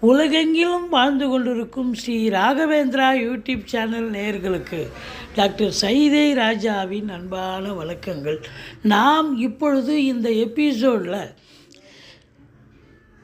உலகெங்கிலும் வாழ்ந்து கொண்டிருக்கும் ஸ்ரீ ராகவேந்திரா யூடியூப் சேனல் நேயர்களுக்கு டாக்டர் சைதை ராஜாவின் அன்பான வணக்கங்கள். நாம் இப்பொழுது இந்த எபிசோடில்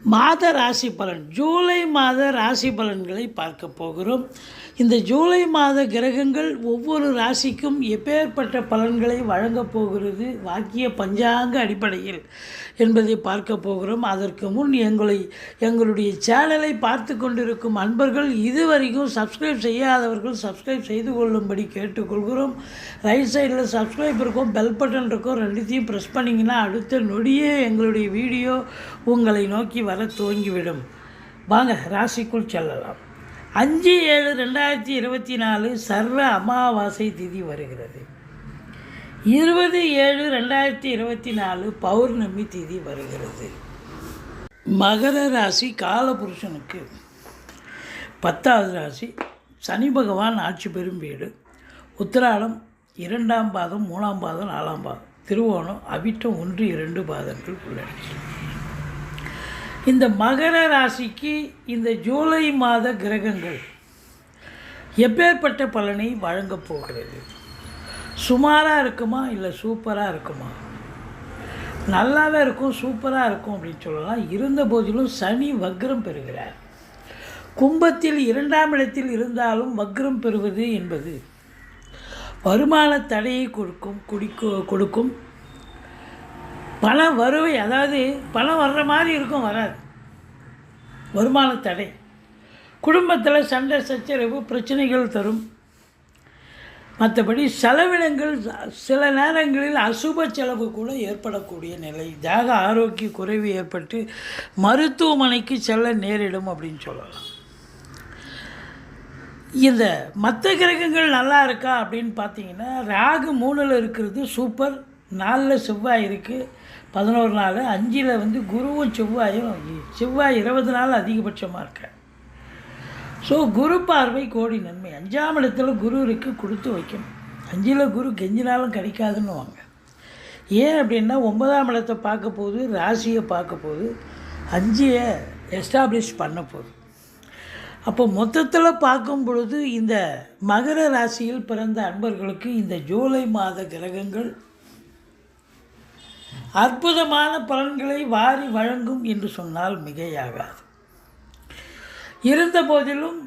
மாத ராசி பலன் ஜூலை மாத ராசி பலன்களை பார்க்க போகிறோம். இந்த ஜூலை மாத கிரகங்கள் ஒவ்வொரு ராசிக்கும் எப்பேற்பட்ட பலன்களை வழங்கப் போகிறது வாக்கிய பஞ்சாங்க அடிப்படையில் என்பதை பார்க்க போகிறோம். அதற்கு முன் எங்களை எங்களுடைய சேனலை பார்த்து கொண்டிருக்கும் அன்பர்கள் இதுவரைக்கும் சப்ஸ்கிரைப் செய்யாதவர்கள் சப்ஸ்கிரைப் செய்து கொள்ளும்படி கேட்டுக்கொள்கிறோம். ரைட் சைடில் சப்ஸ்கிரைப் இருக்கும் பெல் பட்டன் இருக்கும் ரெண்டுத்தையும் ப்ரெஸ் பண்ணிங்கன்னா அடுத்த நொடியே எங்களுடைய வீடியோ உங்களை நோக்கி வர துவங்கிவிடும். வாங்க ராசிக்குள் செல்லலாம். அஞ்சு ஏழு ரெண்டாயிரத்தி இருபத்தி நாலு சர்வ அமாவாசை திதி வருகிறது. இருபது ஏழு ரெண்டாயிரத்தி இருபத்தி நாலு பௌர்ணமி திதி வருகிறது. மகர ராசி காலபுருஷனுக்கு. பத்தாவது ராசி சனி பகவான் ஆட்சி பெறும் வீடு. உத்திராடம் இரண்டாம் பாதம் மூணாம் பாதம் நாலாம் பாதம். திருவோணம் அவிட்டம் ஒன்று இரண்டு பாதங்கள் உள்ளன இந்த மகர ராசிக்கு இந்த ஜூலை மாத கிரகங்கள் எப்பேற்பட்ட பலனை வழங்கப் போகிறது? சுமாராக இருக்குமா இல்லை சூப்பராக இருக்குமா? நல்லாவே இருக்கும் சூப்பராக இருக்கும் அப்படின்னு சொல்லலாம். இருந்த போதிலும் சனி வக்ரம் பெறுகிறார். கும்பத்தில் இரண்டாம் இடத்தில் இருந்தாலும் வக்ரம் பெறுவது என்பது வருமான தடையை கொடுக்கும் குடிக்கு கொடுக்கும் பணம் வருவை அதாவது பணம் வர்ற மாதிரி இருக்கும் வராது. வருமான தடை. குடும்பத்தில் சண்டை சச்சரவு பிரச்சனைகள் தரும். மற்றபடி செலவினங்கள் சில நேரங்களில் அசுப செலவு கூட ஏற்படக்கூடிய நிலை. தேக ஆரோக்கிய குறைவு ஏற்பட்டு மருத்துவமனைக்கு செல்ல நேரிடும் அப்படின்னு சொல்லலாம். இந்த மற்ற கிரகங்கள் நல்லா இருக்கா அப்படின்னு பார்த்தீங்கன்னா ராகு மூணில் இருக்கிறது சூப்பர் நாலில் செவ்வாய் இருக்குது பதினோரு நாள் அஞ்சில் வந்து குருவும் செவ்வாயும் செவ்வாய் இருபது நாள் அதிகபட்சமாக இருக்க ஸோ குரு பார்வை கோடி நன்மை. அஞ்சாம் இடத்துல குரு இருக்குது கொடுத்து வைக்கணும். அஞ்சில் குரு கெஞ்சினாலும் கிடைக்காதுன்னு வாங்க ஏன் அப்படின்னா ஒன்பதாம் இடத்தை பார்க்க போகுது ராசியை பார்க்க போகுது அஞ்சியை எஸ்டாப்ளிஷ் பண்ண போகுது. அப்போ மொத்தத்தில் பார்க்கும் பொழுது இந்த மகர ராசியில் பிறந்த அன்பர்களுக்கு இந்த ஜூலை மாத கிரகங்கள் அற்புதமான பலன்களை வாரி வழங்கும் என்று சொன்னால் மிகையாகாது. இருந்த போதிலும்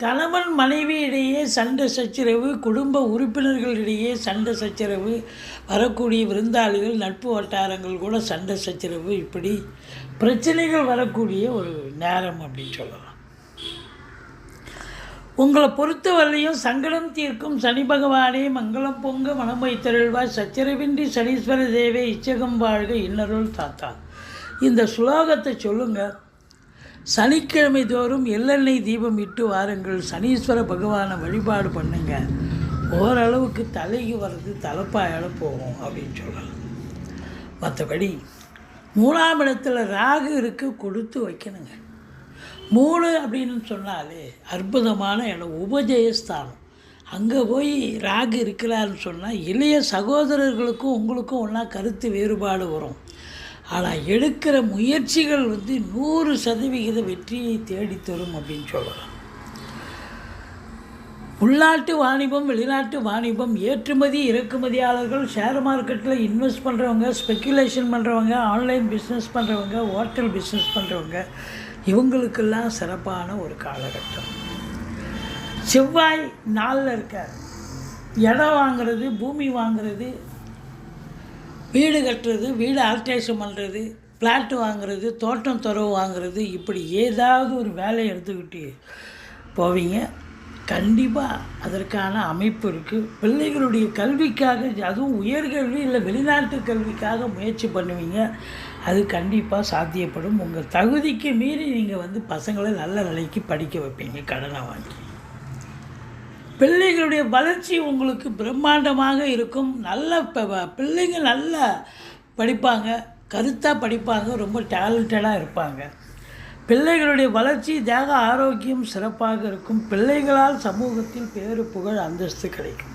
கணவன் மனைவி இடையே சண்டை சச்சரவு குடும்ப உறுப்பினர்களிடையே சண்டை சச்சரவு வரக்கூடிய விருந்தாளிகள் நட்பு வட்டாரங்கள் கூட சண்டை சச்சரவு இப்படி பிரச்சனைகள் வரக்கூடிய ஒரு நேரம் அப்படின்னு சொல்லலாம். உங்களை பொறுத்தவரையிலையும் சங்கடம் தீர்க்கும் சனி பகவானே மங்களம் பொங்க மனம் வைத்தருள்வாய் சச்சரவின்றி சனீஸ்வர தேவே இச்சகம் வாழ்க இன்னருள் தாத்தா. இந்த சுலோகத்தை சொல்லுங்கள் சனிக்கிழமை தோறும் எள்ளெண்ணெய் தீபம் இட்டு வாருங்கள். சனீஸ்வர பகவானை வழிபாடு பண்ணுங்க. ஓரளவுக்கு தலைக்கு வர்றது தலைப்பாயால போகும் அப்படின்னு சொல்லலாம். மற்றபடி மூணாம் இடத்துல ராகு இருக்கு கொடுத்து வைக்கணுங்க. மூணு அப்படின்னு சொன்னாலே அற்புதமான இடம் உபஜயஸ்தானம். அங்கே போய் ராகு இருக்கிறாருன்னு சொன்னால் இளைய சகோதரர்களுக்கும் உங்களுக்கும் ஒன்றா கருத்து வேறுபாடு வரும். ஆனால் எடுக்கிற முயற்சிகள் வந்து நூறு சதவிகித வெற்றியை தேடித்தரும் அப்படின்னு சொல்லலாம். உள்நாட்டு வாணிபம் வெளிநாட்டு வாணிபம் ஏற்றுமதி இறக்குமதியாளர்கள் ஷேர் மார்க்கெட்டில் இன்வெஸ்ட் பண்ணுறவங்க ஸ்பெக்குலேஷன் பண்ணுறவங்க ஆன்லைன் பிஸ்னஸ் பண்ணுறவங்க ஹோட்டல் பிஸ்னஸ் பண்ணுறவங்க இவங்களுக்கெல்லாம் சிறப்பான ஒரு காலகட்டம். செவ்வாய் நாளில் இருக்க இடம் வாங்குறது பூமி வாங்குறது வீடு கட்டுறது வீடு ஆல்ட்ரேஷன் பண்ணுறது பிளாட் வாங்குறது தோட்டம் துறவு வாங்குறது இப்படி ஏதாவது ஒரு வேலையை எடுத்துக்கிட்டு போவீங்க. கண்டிப்பாக அதற்கான அமைப்பு இருக்குது பிள்ளைகளுடைய கல்விக்காக அதுவும் உயர்கல்வி இல்லை வெளிநாட்டு கல்விக்காக முயற்சி பண்ணுவீங்க. அது கண்டிப்பாக சாத்தியப்படும். உங்கள் தகுதிக்கு மீறி நீங்கள் வந்து பசங்களை நல்ல நிலைக்கு படிக்க வைப்பீங்க கடனை வாங்கி. பிள்ளைகளுடைய வளர்ச்சி உங்களுக்கு பிரம்மாண்டமாக இருக்கும். நல்ல ப- பிள்ளைங்க நல்லா படிப்பாங்க. கருத்தாக படிப்பாங்க. ரொம்ப டேலண்டடாக இருப்பாங்க. பிள்ளைகளுடைய வளர்ச்சி தேக ஆரோக்கியம் சிறப்பாக இருக்கும். பிள்ளைகளால் சமூகத்தில் பேரு புகழ் அந்தஸ்து கிடைக்கும்.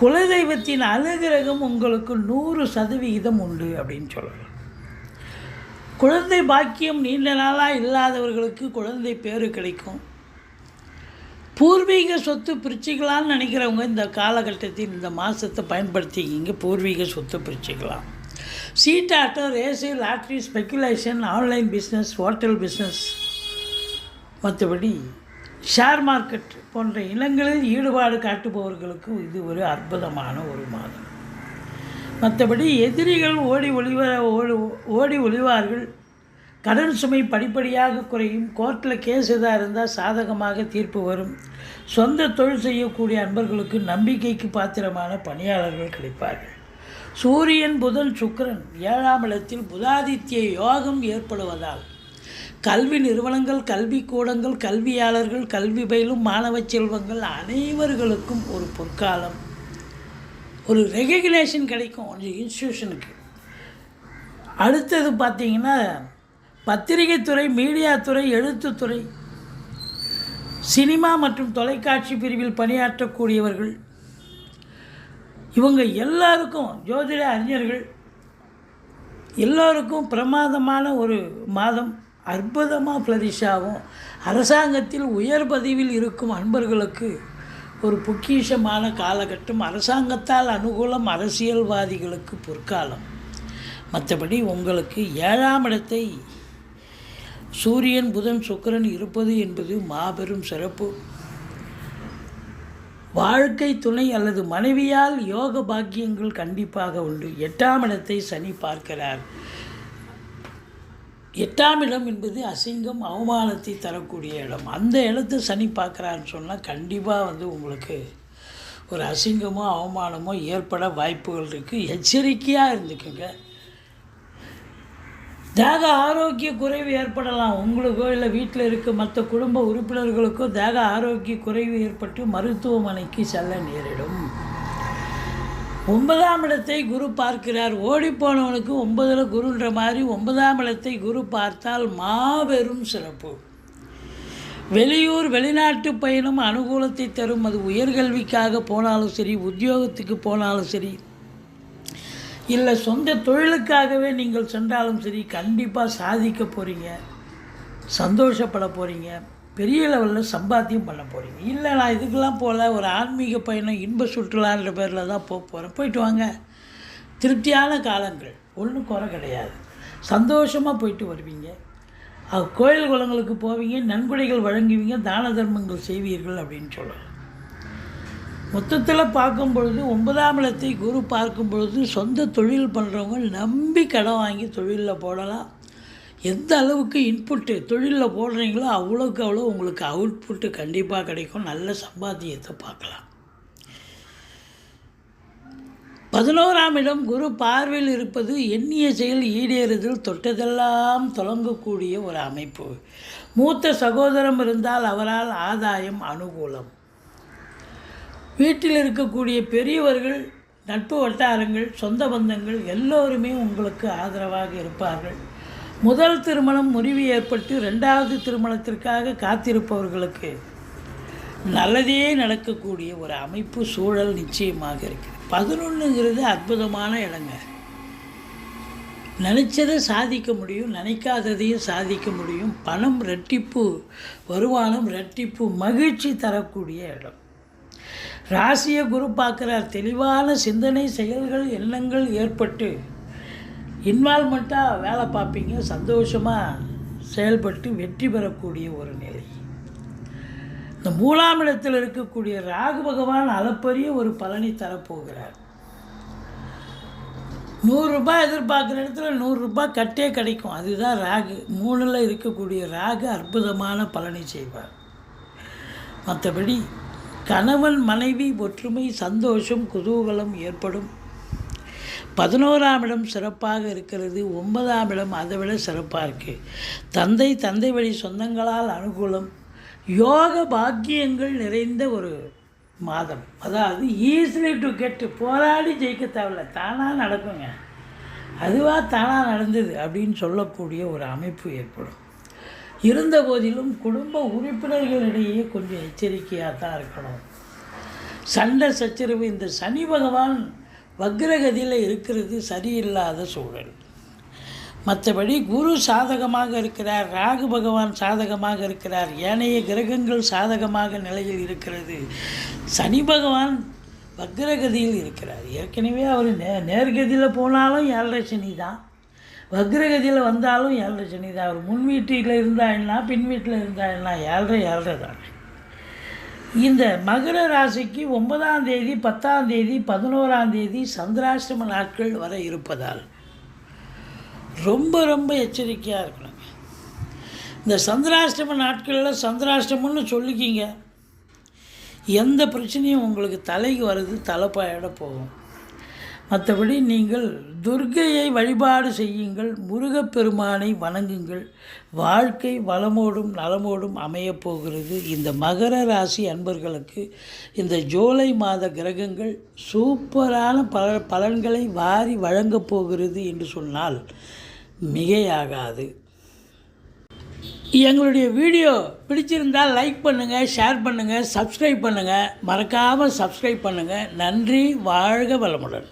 குலதெய்வத்தின் அனுகிரகம் உங்களுக்கு நூறு சதவிகிதம் உண்டு அப்படின்னு சொல்லலாம். குழந்தை பாக்கியம் நீண்ட நாளாக இல்லாதவர்களுக்கு குழந்தை பேர் கிடைக்கும். பூர்வீக சொத்து பிரிச்சுக்கலாம்னு நினைக்கிறவங்க இந்த காலகட்டத்தில் இந்த மாதத்தை பயன்படுத்திக்கிங்க. பூர்வீக சொத்து பிரிச்சுக்கலாம். சீட்டாட்டம் race lottery speculation online business hotel business மற்றபடி ஷேர் மார்க்கெட் போன்ற இனங்களில் ஈடுபாடு காட்டுபவர்களுக்கு இது ஒரு அற்புதமான ஒரு மாதம். மற்றபடி எதிரிகள் ஓடி ஒளிவ ஓடி ஓடி ஒளிவார்கள். கடன் சுமை படிப்படியாக குறையும். கோர்ட்டில் கேஸ் எதாக இருந்தால் சாதகமாக தீர்ப்பு வரும். சொந்த தொழில் செய்யக்கூடிய அன்பர்களுக்கு நம்பிக்கைக்கு பாத்திரமான பணியாளர்கள் கிடைப்பார்கள். சூரியன் புதன் சுக்கரன் ஏழாம் இடத்தில் புதாதித்ய யோகம் ஏற்படுவதால் கல்வி நிறுவனங்கள் கல்வி கூடங்கள் கல்வியாளர்கள் கல்வி பயிலும் மாணவ செல்வங்கள் அனைவர்களுக்கும் ஒரு பொற்காலம். ஒரு ரெகக்னேஷன் கிடைக்கும் ஒரு இன்ஸ்டியூஷனுக்கு அடுத்தது பார்த்தீங்கன்னா பத்திரிகை துறை மீடியா துறை எழுத்துத்துறை சினிமா மற்றும் தொலைக்காட்சி பிரிவில் பணியாற்றக்கூடியவர்கள் இவங்க எல்லாருக்கும் ஜோதிட அறிஞர்கள் எல்லோருக்கும் பிரமாதமான ஒரு மாதம் அற்புதமாக ஃப்ளரிஷ் அரசாங்கத்தில் உயர் பதிவில் இருக்கும் அன்பர்களுக்கு ஒரு பொக்கிஷமான காலகட்டம் அரசாங்கத்தால் அனுகூலம் அரசியல்வாதிகளுக்கு பொற்காலம். மற்றபடி உங்களுக்கு ஏழாம் இடத்தை சூரியன் புதன் சுக்கிரன் இருப்பது என்பது மாபெரும் சிறப்பு. வாழ்க்கை துணை அல்லது மனைவியால் யோக பாக்கியங்கள் கண்டிப்பாக உண்டு. எட்டாம் இடத்தை சனி பார்க்கிறார். எட்டாம் இடம் என்பது அசிங்கம் அவமானத்தை தரக்கூடிய இடம். அந்த இடத்த சனி பார்க்குறான்னு சொன்னால் கண்டிப்பாக வந்து உங்களுக்கு ஒரு அசிங்கமோ அவமானமோ ஏற்பட வாய்ப்புகள் இருக்குது எச்சரிக்கையாக இருந்துக்குங்க. தேக ஆரோக்கிய குறைவு ஏற்படலாம். உங்களுக்கோ இல்லை வீட்டில் இருக்க மற்ற குடும்ப உறுப்பினர்களுக்கோ தேக ஆரோக்கிய குறைவு ஏற்பட்டு மருத்துவமனைக்கு செல்ல நேரிடும். ஒன்பதாம் இடத்தை குரு பார்க்கிறார். ஓடிப்போனவனுக்கு ஒன்பதில் குருன்ற மாதிரி ஒன்பதாம் இடத்தை குரு பார்த்தால் மாபெரும் சிறப்பு. வெளியூர் வெளிநாட்டு பயணம் அனுகூலத்தை தரும். அது உயர்கல்விக்காக போனாலும் சரி உத்தியோகத்துக்கு போனாலும் சரி இல்லை சொந்த தொழிலுக்காகவே நீங்கள் சென்றாலும் சரி கண்டிப்பாக சாதிக்க போகிறீங்க சந்தோஷப்பட போகிறீங்க பெரிய லெவலில் சம்பாத்தியம் பண்ண போகிறீங்க இல்லை நான் இதுக்கெல்லாம் போகல ஒரு ஆன்மீக பயணம் இன்ப சுற்றுலான்ற பேரில் தான் போக போகிறேன் போயிட்டு வாங்க. திருப்தியான காலங்கள். ஒன்றும் குறை கிடையாது. சந்தோஷமாக போயிட்டு வருவீங்க. கோயில் குளங்களுக்கு போவீங்க நன்கொடைகள் வழங்குவீங்க தான தர்மங்கள் செய்வீர்கள் அப்படின்னு சொல்லலாம். மொத்தத்தில் பார்க்கும் பொழுது ஒன்பதாம் இடத்தை குரு பார்க்கும் பொழுது சொந்த தொழில் பண்ணுறவங்க நம்பி கடன் வாங்கி தொழிலில் போடலாம். எந்த அளவுக்கு இன்புட்டு தொழிலில் போடுறீங்களோ அவ்வளோக்கு அவ்வளோ உங்களுக்கு அவுட்புட்டு கண்டிப்பாக கிடைக்கும். நல்ல சம்பாத்தியத்தை பார்க்கலாம். பதினோராம் இடம் குரு பார்வையில் இருப்பது எண்ணிய செயல் ஈடேறுதல் தொட்டதெல்லாம் தொடங்கக்கூடிய ஒரு அமைப்பு. மூத்த சகோதரம் இருந்தால் அவரால் ஆதாயம் அனுகூலம். வீட்டில் இருக்கக்கூடிய பெரியவர்கள் நட்பு வட்டாரங்கள் சொந்த பந்தங்கள் எல்லோருமே உங்களுக்கு ஆதரவாக இருப்பார்கள். முதல் திருமணம் முறிவு ஏற்பட்டு ரெண்டாவது திருமணத்திற்காக காத்திருப்பவர்களுக்கு நல்லதே நடக்கக்கூடிய ஒரு அமைப்பு சூழல் நிச்சயமாக இருக்குது பதினொன்றுங்கிறது அற்புதமான இடங்க. நினச்சதை சாதிக்க முடியும் நினைக்காததையும் சாதிக்க முடியும். பணம் ரெட்டிப்பு வருமானம் ரெட்டிப்பு மகிழ்ச்சி தரக்கூடிய இடம். ராசிய குரு பார்க்குறார். தெளிவான சிந்தனை செயல்கள் எண்ணங்கள் ஏற்பட்டு இன்வால்மெண்ட்டாக வேலை பார்ப்பீங்க. சந்தோஷமாக செயல்பட்டு வெற்றி பெறக்கூடிய ஒரு நிலை. இந்த மூலாம் இடத்தில் இருக்கக்கூடிய ராகு பகவான் அளப்பரிய ஒரு பலனை தரப்போகிறார். நூறுரூபா எதிர்பார்க்குற இடத்துல நூறுரூபா கட்டே கிடைக்கும். அதுதான் ராகு. மூணில் இருக்கக்கூடிய ராகு அற்புதமான பலனை செய்வார். மற்றபடி கணவன் மனைவி ஒற்றுமை சந்தோஷம் குதூகலம் ஏற்படும். பதினோராம் இடம் சிறப்பாக இருக்கிறது ஒன்பதாம் இடம் அதை விட சிறப்பாக இருக்குது தந்தை தந்தை வழி சொந்தங்களால் அனுகூலம். யோக பாக்கியங்கள் நிறைந்த ஒரு மாதம். அதாவது ஈஸிலி டு கெட்டு போராடி ஜெயிக்க தேவையில்ல தானாக நடக்குங்க. அதுவாக தானாக நடந்தது அப்படின்னு சொல்லக்கூடிய ஒரு அமைப்பு ஏற்படும். இருந்த போதிலும் குடும்ப உறுப்பினர்களிடையே கொஞ்சம் எச்சரிக்கையாக தான் இருக்கணும். சண்டை சச்சரவு இந்த சனி பகவான் வக்ரகதியில் இருக்கிறது சரியில்லாத சூழல். மற்றபடி குரு சாதகமாக இருக்கிறார் ராகு பகவான் சாதகமாக இருக்கிறார் ஏனைய கிரகங்கள் சாதகமாக நிலையில் இருக்கிறது. சனி பகவான் வக்ரகதியில் இருக்கிறார். ஏற்கனவே அவர் நே நேர்கதியில் போனாலும் ஏழரை சனி தான். வக்ரகதியில் வந்தாலும் ஏழரை சனி தான். அவர் முன் வீட்டில் இருந்தாங்கன்னா பின் வீட்டில் இருந்தாங்கன்னா ஏழரை ஏழரை தான். இந்த மகர ராசிக்கு ஒன்பதாம் தேதி பத்தாம் தேதி பதினோராம் தேதி சந்திராஷ்டம நாட்கள் வர இருப்பதால் ரொம்ப ரொம்ப எச்சரிக்கையாக இருக்கணுங்க இந்த சந்திராஷ்டம நாட்களில் சந்திராஷ்டமம்னு சொல்லிக்கிங்க. எந்த பிரச்சனையும் உங்களுக்கு தலைக்கு வருது தலைப்பாயிட போகும். மற்றபடி நீங்கள் துர்கையை வழிபாடு செய்யுங்கள் முருகப்பெருமானை வணங்குங்கள். வாழ்க்கை வளமோடும் நலமோடும் அமையப் போகிறது. இந்த மகர ராசி அன்பர்களுக்கு இந்த ஜூலை மாத கிரகங்கள் சூப்பரான பல பலன்களை வாரி வழங்கப் போகிறது என்று சொன்னால் மிகையாகாது. எங்களுடைய வீடியோ பிடிச்சிருந்தால் லைக் பண்ணுங்கள் ஷேர் பண்ணுங்கள் சப்ஸ்கிரைப் பண்ணுங்கள் மறக்காமல் சப்ஸ்கிரைப் பண்ணுங்கள் நன்றி வாழ்க வளமுடன்.